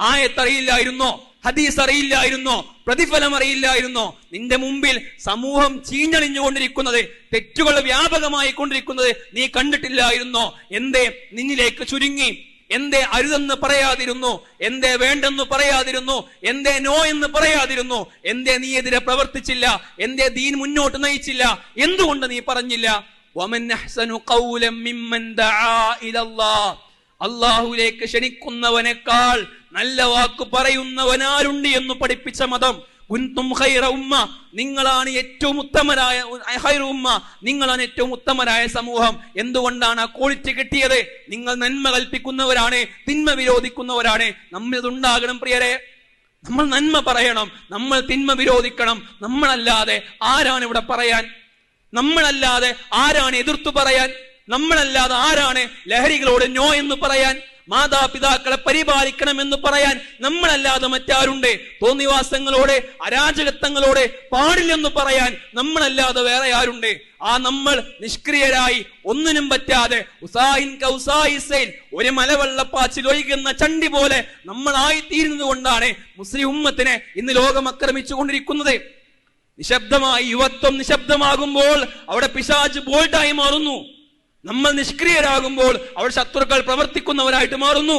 ആയത്തറിയില്ലായിരുന്നോ? ഹദീസ് അറിയില്ലായിരുന്നോ പ്രതിഫലം അറിയില്ലായിരുന്നോ നിന്റെ മുമ്പിൽ സമൂഹം ചീഞ്ഞണിഞ്ഞുകൊണ്ടിരിക്കുന്നത് തെറ്റുകൾ വ്യാപകമായി കൊണ്ടിരിക്കുന്നത് നീ കണ്ടിട്ടില്ലായിരുന്നോ? എന്തേ നിന്നിലേക്ക് ചുരുങ്ങി? എന്തേ അരുതെന്ന് പറയാതിരുന്നു? എന്തേ വേണ്ടെന്ന് പറയാതിരുന്നു? എന്തേ നോ എന്ന് പറയാതിരുന്നു? എന്തേ നീ എതിരെ പ്രവർത്തിച്ചില്ല? എന്തേ ദീൻ മുന്നോട്ട് നയിച്ചില്ല? എന്തുകൊണ്ട് നീ പറഞ്ഞില്ല? അള്ളാഹുലേക്ക് ക്ഷണിക്കുന്നവനേക്കാൾ നല്ല വാക്ക് പറയുന്നവനാരുണ്ട് എന്ന് പഠിപ്പിച്ച മതം. ഹൈറ ഉമ്മ നിങ്ങളാണ് ഏറ്റവും ഉത്തമരായ ഹൈറ ഉമ്മ നിങ്ങളാണ് ഏറ്റവും ഉത്തമരായ സമൂഹം. എന്തുകൊണ്ടാണ് ആ ക്വാളിറ്റി കിട്ടിയത്? നിങ്ങൾ നന്മ കൽപ്പിക്കുന്നവരാണ് തിന്മ വിരോധിക്കുന്നവരാണ്. നമ്മൾ ഉണ്ടാകണം പ്രിയരെ. നമ്മൾ നന്മ പറയണം നമ്മൾ തിന്മ വിരോധിക്കണം. നമ്മളല്ലാതെ ആരാണ് ഇവിടെ പറയാൻ? നമ്മളല്ലാതെ ആരാണ് എതിർത്തു പറയാൻ? നമ്മളല്ലാതെ ആരാണ് ലഹരികളോട് നോ എന്ന് പറയാൻ? മാതാപിതാക്കളെ പരിപാലിക്കണം എന്ന് പറയാൻ നമ്മളല്ലാതെ മറ്റാരുണ്ട്? തോന്നിവാസങ്ങളോടെ അരാജകത്വങ്ങളോടെ പാടില്ലെന്ന് പറയാൻ നമ്മളല്ലാതെ വേറെ ആരുണ്ട്? ആ നമ്മൾ നിഷ്ക്രിയരായി ഒന്നിനും പറ്റാതെ ഉസായിൻ കൗസായിസൈൻ ഒരു മലവെള്ളപ്പാച്ചിൽ ഒഴുകുന്ന ചണ്ടി പോലെ നമ്മളായി തീരുന്നത് കൊണ്ടാണ് മുസ്ലിം ഉമ്മത്തിനെ ഇന്ന് ലോകം ആക്രമിച്ചു കൊണ്ടിരിക്കുന്നത് നിശബ്ദമായി യുവത്വം നിശബ്ദമാകുമ്പോൾ അവിടെ പിശാജ് ബോൾട്ടായി മാറുന്നു. നമ്മൾ നിഷ്ക്രിയരാകുമ്പോൾ അവൾ ശത്രുക്കൾ പ്രവർത്തിക്കുന്നവരായിട്ട് മാറുന്നു.